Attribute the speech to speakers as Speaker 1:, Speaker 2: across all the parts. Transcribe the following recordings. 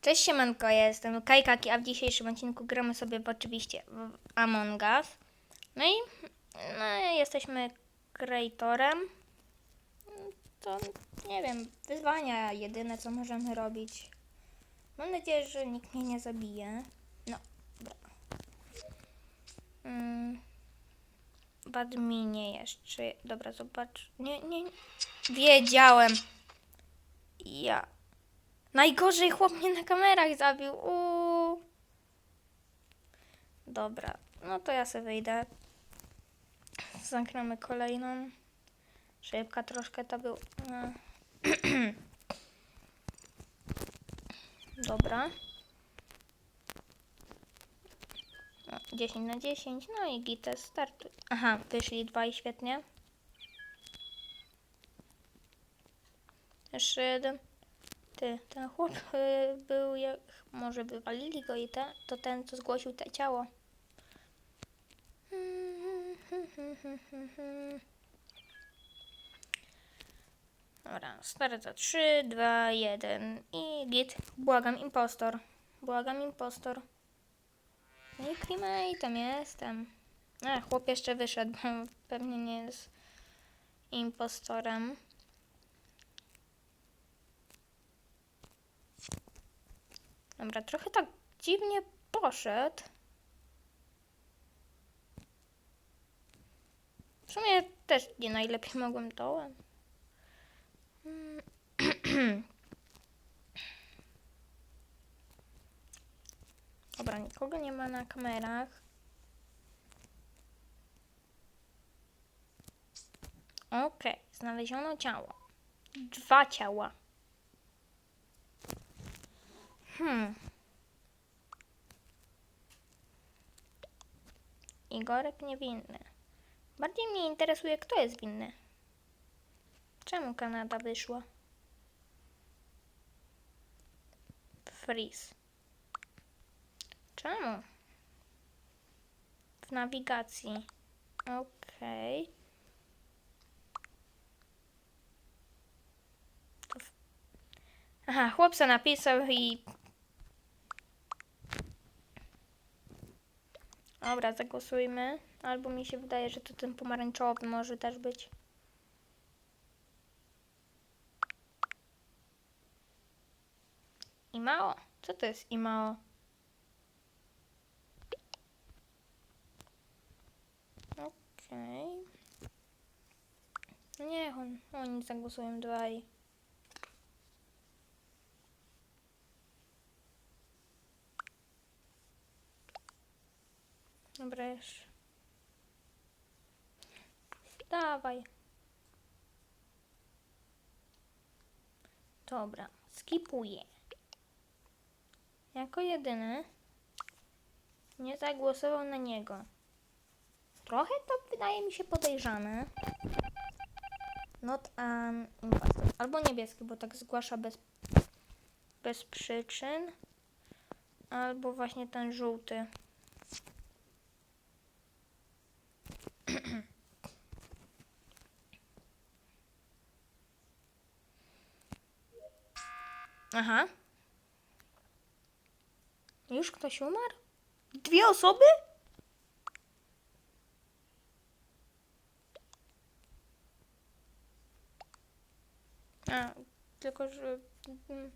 Speaker 1: Cześć siemanko, ja jestem Kajkaki, a w dzisiejszym odcinku gramy sobie oczywiście w Among Us. No i no, jesteśmy kreatorem. To nie wiem, wyzwania jedyne co możemy robić. Mam nadzieję, że nikt mnie nie zabije. No, dobra. Mm, w adminie jeszcze. Dobra, zobacz. Nie, nie. Wiedziałem. Ja. Najgorzej chłop mnie na kamerach zabił. Uuu. Dobra, no to ja sobie wyjdę. Zamknemy kolejną. Szybka troszkę to był. e. Dobra. No, 10 na 10. No i gitę startuj. Aha, wyszli dwa i świetnie. Jeszcze jeden. Ty, ten chłop y, był jak... Może wywalili go i te, to ten, co zgłosił te ciało. Dobra, stary za 3, 2, 1 i git. Błagam, impostor. Błagam, impostor. No i cremate'em jestem. A, chłop jeszcze wyszedł, pewnie nie jest impostorem. Dobra, trochę tak dziwnie poszedł. W sumie też nie najlepiej mogłem dołem. Dobra, nikogo nie ma na kamerach. Okej, znaleziono ciało. Dwa ciała. Hmm. Igorek niewinny. Bardziej mnie interesuje, kto jest winny. Czemu Kanada wyszła? Freeze. Czemu? W nawigacji. Okej. W- Aha, chłopca napisał i Dobra, zagłosujmy. Albo mi się wydaje, że to ten pomarańczowy może też być. Imao? Co to jest Imao? Okej. No niech on, oni zagłosują dwaj. Dobra, już. Dawaj. Dobra, skipuję. Jako jedyny nie zagłosował na niego. Trochę to wydaje mi się podejrzane. Not an impostor. Albo niebieski, bo tak zgłasza bez, bez przyczyn. Albo właśnie ten żółty. Aha. Już ktoś umarł? Dwie osoby? A, tylko że. mm.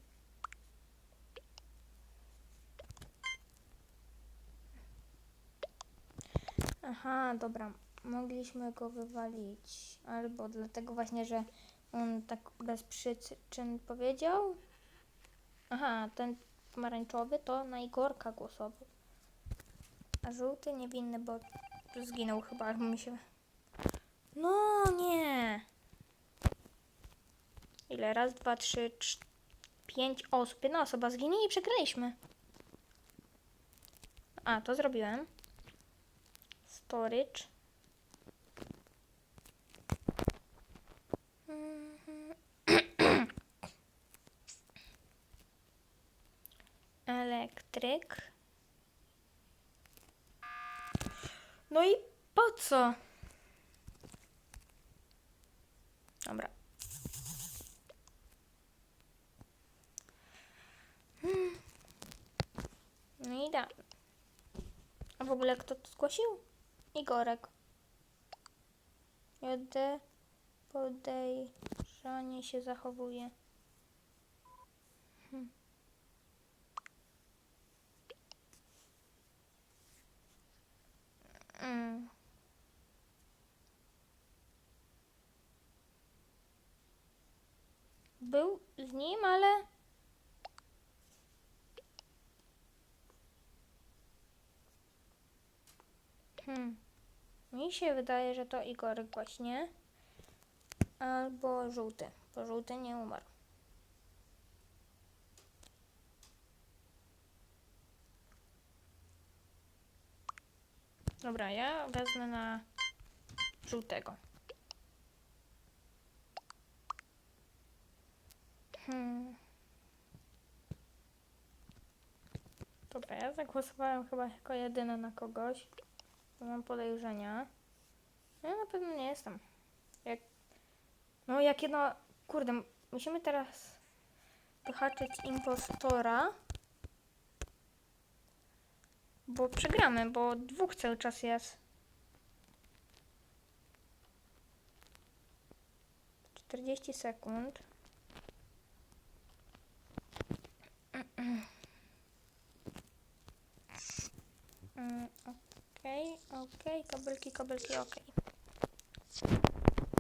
Speaker 1: Aha, dobra. Mogliśmy go wywalić. Albo dlatego właśnie, że on tak bez przyczyn powiedział. Aha, ten pomarańczowy to na Igorka głosował. A żółty niewinny, bo zginął chyba, albo mi się... No nie! Ile? Raz, dwa, trzy, cz... pięć osób. Jedna osoba zginie i przegraliśmy. A, to zrobiłem. Storage. Mhm. Elektryk. No i po co? Dobra. Hmm. No i da. A w ogóle kto to zgłosił? Igorek. JD podejrzanie się zachowuje. Hm. Mm. Był z nim, ale Hmm. Mi się wydaje, że to Igorek właśnie. Albo żółty, bo żółty nie umarł. Dobra, ja wezmę na żółtego. Hmm. Dobra, ja zagłosowałem chyba jako jedyny na kogoś. Bo mam podejrzenia. Ja na pewno nie jestem. Jak... No jak jedno... Kurde, musimy teraz wyhaczyć impostora. Bo przegramy, bo dwóch cały czas jest. 40 sekund. Okej, okej, kabelki, kabelki, okej.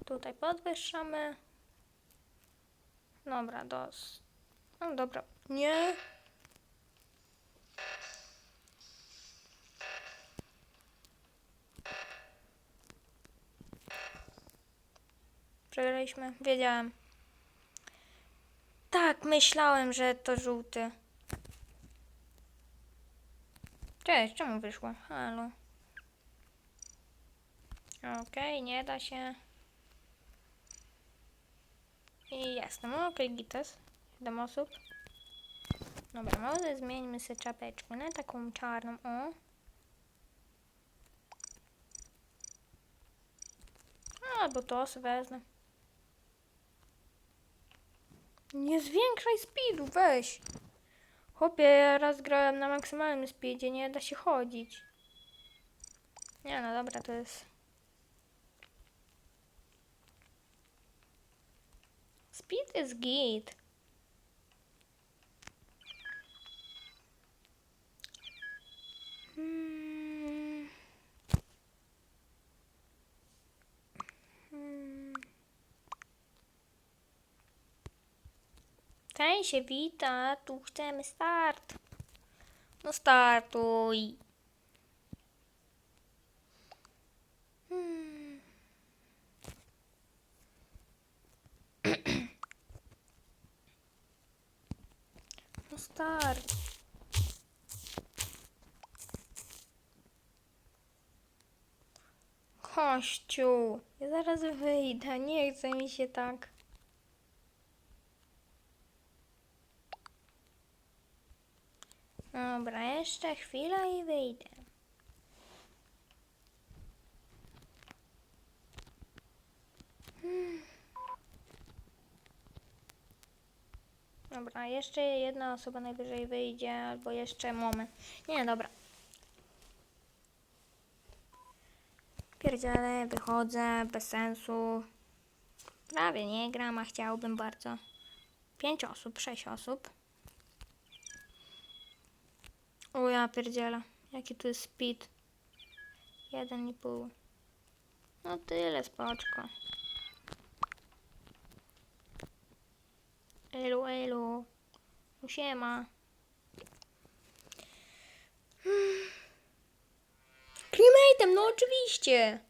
Speaker 1: Tutaj podwyższamy. Dobra, dos. No dobra, nie. Przegraliśmy, wiedziałem. Tak, myślałem, że to żółty. Cześć, czemu wyszło? Halo. Okej, nie da się. I jestem. Okej, gites. 7 osób. Dobra, może zmieńmy sobie czapeczkę na taką czarną. O. Albo to sobie wezmę. Nie zwiększaj speedu, weź. Chłopie, ja raz grałem na maksymalnym speedzie, nie da się chodzić. Nie no dobra, to jest... Speed is git. Ten się wita, tu chcemy start. No startuj. Hmm. No start. Kościół, ja zaraz wyjdę, nie chce mi się tak. Dobra, jeszcze chwila i wyjdę. Hmm. Dobra, jeszcze jedna osoba najwyżej wyjdzie, albo jeszcze moment. Nie, dobra. Pierdzielę, wychodzę, bez sensu. Prawie nie gram, a chciałbym bardzo. Pięć osób, sześć osób. O ja pierdzielę. Jaki tu jest speed? Jeden i pół. No tyle, spoczko. Elu, elu. No Siema. Crematem, no oczywiście.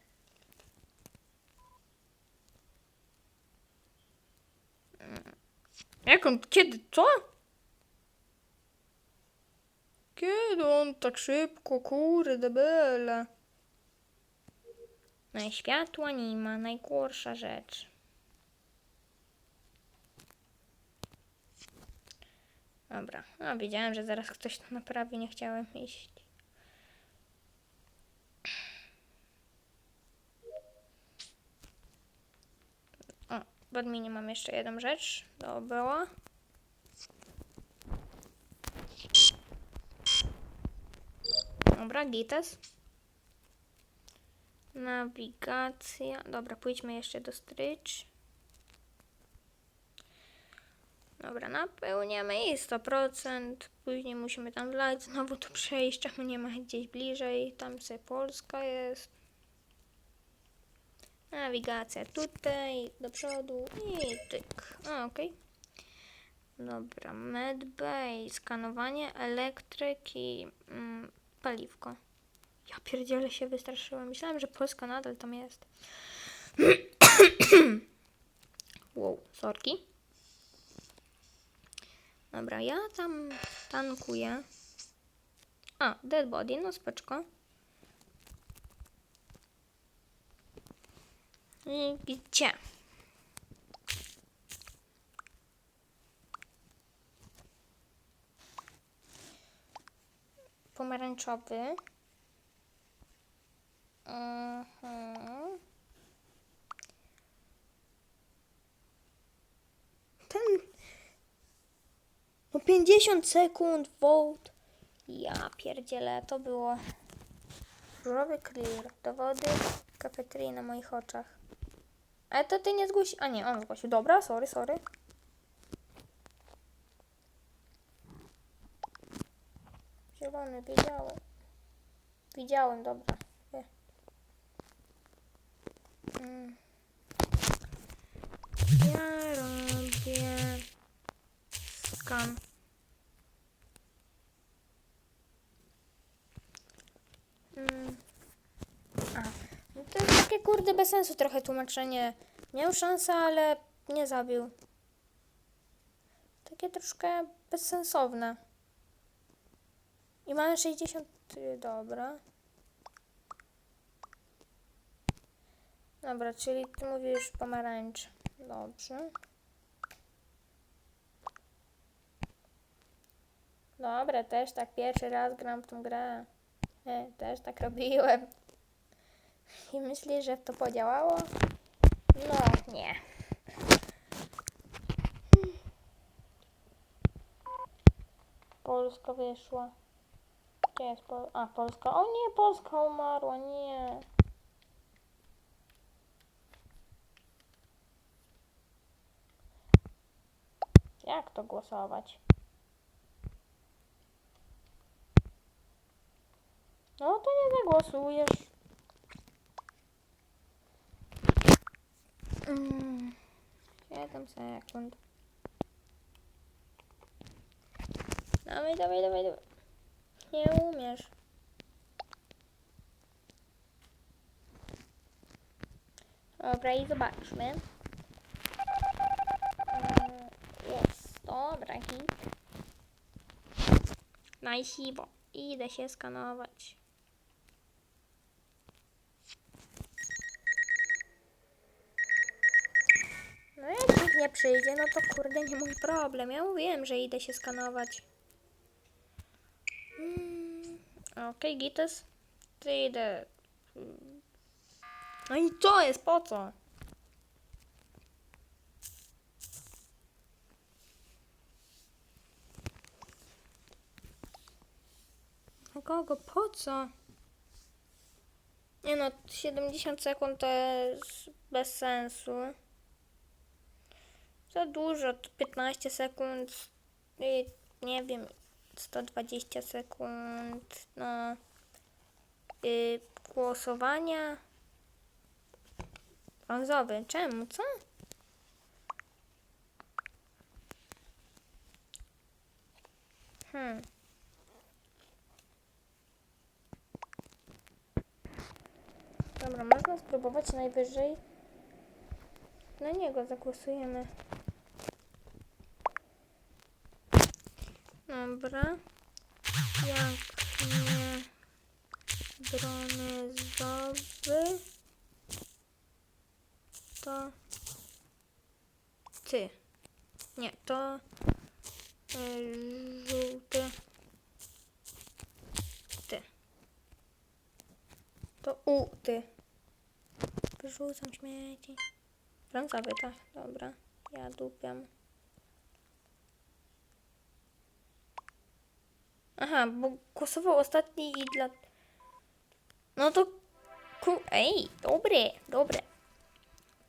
Speaker 1: Jak on, kiedy, co? Kiedy on tak szybko, kurde, byle. No i światła nie ma, najgorsza rzecz. Dobra, no wiedziałem, że zaraz ktoś to naprawi, nie chciałem iść. O, w adminie mam jeszcze jedną rzecz do obyła. Dobra, gites. Nawigacja. Dobra, pójdźmy jeszcze do stretch. Dobra, napełniamy i 100%. Później musimy tam wlać, znowu tu przejść, czemu nie ma gdzieś bliżej. Tam sobie Polska jest. Nawigacja tutaj, do przodu i tyk. A, okej. Dobra, medbay, skanowanie, elektryki, mm, paliwko. Ja pierdziele się wystraszyłem. Myślałem, że Polska nadal tam jest. wow, sorki. Dobra, ja tam tankuję. A, dead body, no spoczko. I gdzie? Pomarańczowy. Mhm. Ten. No 50 sekund, vote. Ja pierdzielę, to było. Różowy clear. Dowody kafeterii na moich oczach. Ale to ty nie zgłosił. A nie, on zgłosił. Dobra, sorry, sorry. Zielony, wiedziałem. Widziałem, dobra. Mm. Ja robię skan. Mm. A, no to jest takie kurde bez sensu trochę tłumaczenie. Miał szansę, ale nie zabił. Takie troszkę bezsensowne. I mamy 60. Dobra. Dobra, czyli ty mówisz pomarańcz. Dobrze. Dobra, też tak pierwszy raz gram w tą grę. Nie, też tak robiłem. I myślisz, że to podziałało? No, nie. Polska wyszła. Gdzie jest A, Polska. O nie, Polska umarła, nie. Jak to głosować? No to nie zagłosujesz. Mm, 7 sekund. Dawaj, dawaj, dawaj, dawaj. Nie umiesz. Dobra, i zobaczmy. Mm, Jest, dobra, hit. Na siwo. Idę się skanować. No jak nikt nie przyjdzie, no to kurde nie mój problem. Ja mówiłem, że idę się skanować. Mm, Okej, Gites. Ty idę. No i co jest? Po co? Na kogo? Po co? Nie no, 70 sekund to jest bez sensu. Za dużo, to 15 sekund i nie wiem, 120 sekund no y, głosowania. Brązowy, czemu, co? Hmm. Dobra, można spróbować najwyżej. Na niego zagłosujemy. Dobra. Jak nie brązowy, to ty. Nie, to y, żółty. Ty. To u ty. Wyrzucam śmieci. Brązowy, tak, dobra. Ja dupiam. Aha, bo głosował ostatni i dla... No to ku... Ej, dobre, dobre.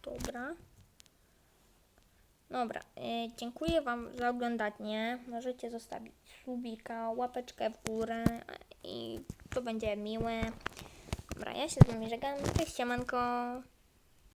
Speaker 1: Dobra. Dobra, e, dziękuję Wam za oglądanie. Możecie zostawić subika, łapeczkę w górę i to będzie miłe. Dobra, ja się z Wami żegnam. Cześć, siemanko.